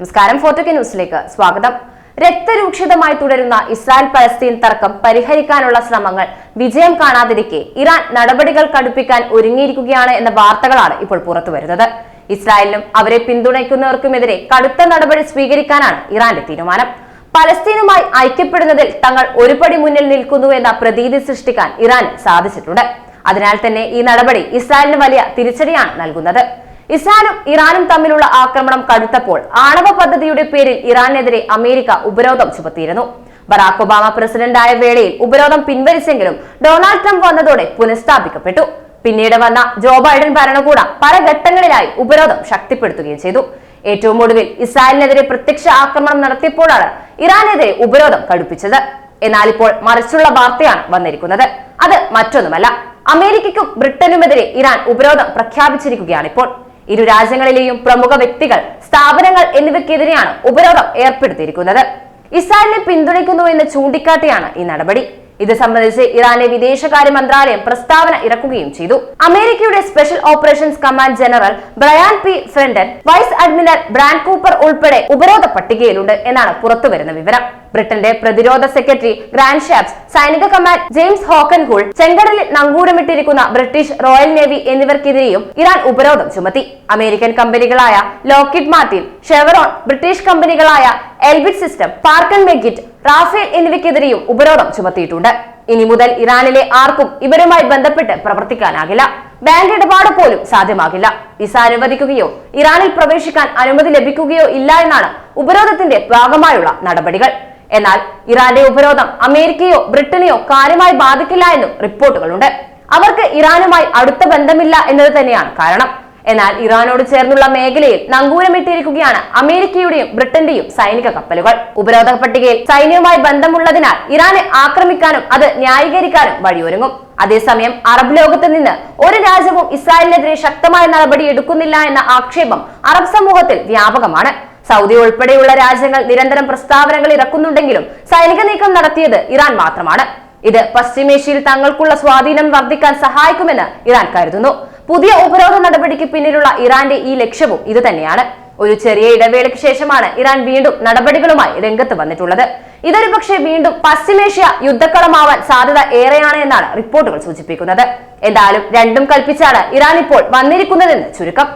നമസ്കാരം ഫോർട്ടോക്കെ ന്യൂസിലേക്ക് സ്വാഗതം. രക്തരൂക്ഷിതമായി തുടരുന്ന ഇസ്രായേൽ പലസ്തീൻ തർക്കം പരിഹരിക്കാനുള്ള ശ്രമങ്ങൾ വിജയം കാണാതിരിക്കെ ഇറാൻ നടപടികൾ കടുപ്പിക്കാൻ ഒരുങ്ങിയിരിക്കുകയാണ് എന്ന വാർത്തകളാണ് ഇപ്പോൾ പുറത്തുവരുന്നത് ഇസ്രായേലിനും അവരെ പിന്തുണയ്ക്കുന്നവർക്കുമെതിരെ കടുത്ത നടപടി സ്വീകരിക്കാനാണ് ഇറാന്റെ തീരുമാനം. പലസ്തീനുമായി ഐക്യപ്പെടുന്നതിൽ തങ്ങൾ ഒരുപടി മുന്നിൽ നിൽക്കുന്നു എന്ന പ്രതീതി സൃഷ്ടിക്കാൻ ഇറാൻ സാധിച്ചിട്ടുണ്ട്. അതിനാൽ തന്നെ ഈ നടപടി ഇസ്രായേലിന് വലിയ തിരിച്ചടിയാണ് നൽകുന്നത്. ഇസ്രായേലും ഇറാനും തമ്മിലുള്ള ആക്രമണം കടുത്തപ്പോൾ ആണവ പദ്ധതിയുടെ പേരിൽ ഇറാനെതിരെ അമേരിക്ക ഉപരോധം ചുമത്തിയിരുന്നു. ബറാക് ഒബാമ പ്രസിഡന്റായ വേളയിൽ ഉപരോധം പിൻവലിച്ചെങ്കിലും ഡൊണാൾഡ് ട്രംപ് വന്നതോടെ പുനഃസ്ഥാപിക്കപ്പെട്ടു. പിന്നീട് വന്ന ജോ ബൈഡൻ ഭരണകൂടം പല ഘട്ടങ്ങളിലായി ഉപരോധം ശക്തിപ്പെടുത്തുകയും ചെയ്തു. ഏറ്റവും ഒടുവിൽ ഇസ്രായേലിനെതിരെ പ്രത്യക്ഷ ആക്രമണം നടത്തിയപ്പോഴാണ് ഇറാനെതിരെ ഉപരോധം കടുപ്പിച്ചത്. എന്നാൽ ഇപ്പോൾ മറിച്ചുള്ള വാർത്തയാണ് വന്നിരിക്കുന്നത്. അത് മറ്റൊന്നുമല്ല. അമേരിക്കയ്ക്കും ബ്രിട്ടനുമെതിരെ ഇറാൻ ഉപരോധം പ്രഖ്യാപിച്ചിരിക്കുകയാണ് ഇപ്പോൾ. ഇരു രാജ്യങ്ങളിലെയും പ്രമുഖ വ്യക്തികൾ സ്ഥാപനങ്ങൾ എന്നിവയ്ക്കെതിരെയാണ് ഉപരോധം ഏർപ്പെടുത്തിയിരിക്കുന്നത്. ഇസ്രായേലിനെ പിന്തുണയ്ക്കുന്നു എന്ന് ചൂണ്ടിക്കാട്ടിയാണ് ഈ നടപടി. ഇത് സംബന്ധിച്ച് ഇറാന്റെ വിദേശകാര്യ മന്ത്രാലയം പ്രസ്താവന ഇറക്കുകയും ചെയ്തു. അമേരിക്കയുടെ special operations command general Brian P. Fenton vice admiral Brad Cooper ഉൾപ്പെടെ ഉപരോധ പട്ടികയിലുണ്ട് എന്നാണ് പുറത്തുവരുന്ന വിവരം. ബ്രിട്ടന്റെ പ്രതിരോധ സെക്രട്ടറി ഗ്രാൻഡ് ഷാപ്സ് സൈനിക കമാൻഡ് ജെയിംസ് ഹോക്കൻഹൂൾ ചെങ്കടലിൽ നങ്കൂരമിട്ടിരിക്കുന്ന ബ്രിട്ടീഷ് റോയൽ നേവി എന്നിവർക്കെതിരെയും ഇറാൻ ഉപരോധം ചുമത്തി. അമേരിക്കൻ കമ്പനികളായ Lockheed Martin Chevron British കമ്പനികളായ Elbit system Parker Meggitt Rafael എന്നിവയ്ക്കെതിരെയും ഉപരോധം ചുമത്തിയിട്ടുണ്ട്. ഇനി മുതൽ ഇറാനിലെ ആർക്കും ഇവരുമായി ബന്ധപ്പെട്ട് പ്രവർത്തിക്കാനാകില്ല. ബാങ്ക് ഇടപാട് പോലും സാധ്യമാകില്ല. വിസ അനുവദിക്കുകയോ ഇറാനിൽ പ്രവേശിക്കാൻ അനുമതി ലഭിക്കുകയോ ഇല്ല എന്നാണ് ഉപരോധത്തിന്റെ ഭാഗമായുള്ള നടപടികൾ. എന്നാൽ ഇറാന്റെ ഉപരോധം അമേരിക്കയോ ബ്രിട്ടനെയോ കാര്യമായി ബാധിക്കില്ല എന്നും റിപ്പോർട്ടുകളുണ്ട്. അവർക്ക് ഇറാനുമായി അടുത്ത ബന്ധമില്ല എന്നത് തന്നെയാണ് കാരണം. എന്നാൽ ഇറാനോട് ചേർന്നുള്ള മേഖലയിൽ നങ്കൂരമിട്ടിരിക്കുകയാണ് അമേരിക്കയുടെയും ബ്രിട്ടന്റെയും സൈനിക കപ്പലുകൾ. ഉപരോധ പട്ടികയിൽ സൈന്യവുമായി ബന്ധമുള്ളതിനാൽ ഇറാനെ ആക്രമിക്കാനും അത് ന്യായീകരിക്കാനും വഴിയൊരുങ്ങും. അതേസമയം അറബ് ലോകത്ത് നിന്ന് ഒരു രാജ്യവും ഇസ്രായേലിനെതിരെ ശക്തമായ നടപടി എടുക്കുന്നില്ല എന്ന ആക്ഷേപം അറബ് സമൂഹത്തിൽ വ്യാപകമാണ്. സൗദി ഉൾപ്പെടെയുള്ള രാജ്യങ്ങൾ നിരന്തരം പ്രസ്താവനകൾ ഇറക്കുന്നുണ്ടെങ്കിലും സൈനിക നീക്കം നടത്തിയത് ഇറാൻ മാത്രമാണ്. ഇത് പശ്ചിമേഷ്യയിൽ തങ്ങൾക്കുള്ള സ്വാധീനം വർദ്ധിക്കാൻ സഹായിക്കുമെന്ന് ഇറാൻ കരുതുന്നു. പുതിയ ഉപരോധ നടപടിക്ക് പിന്നിലുള്ള ഇറാന്റെ ഈ ലക്ഷ്യവും ഇത് തന്നെയാണ് ഒരു ചെറിയ ഇടവേളയ്ക്ക് ശേഷമാണ് ഇറാൻ വീണ്ടും നടപടികളുമായി രംഗത്ത് വന്നിട്ടുള്ളത്. ഇതൊരു പക്ഷേ വീണ്ടും പശ്ചിമേഷ്യ യുദ്ധക്കളമാവാൻ സാധ്യത ഏറെയാണ് എന്നാണ് റിപ്പോർട്ടുകൾ സൂചിപ്പിക്കുന്നത്. എന്തായാലും രണ്ടും കൽപ്പിച്ചാണ് ഇറാൻ ഇപ്പോൾ വന്നിരിക്കുന്നതെന്ന് ചുരുക്കം.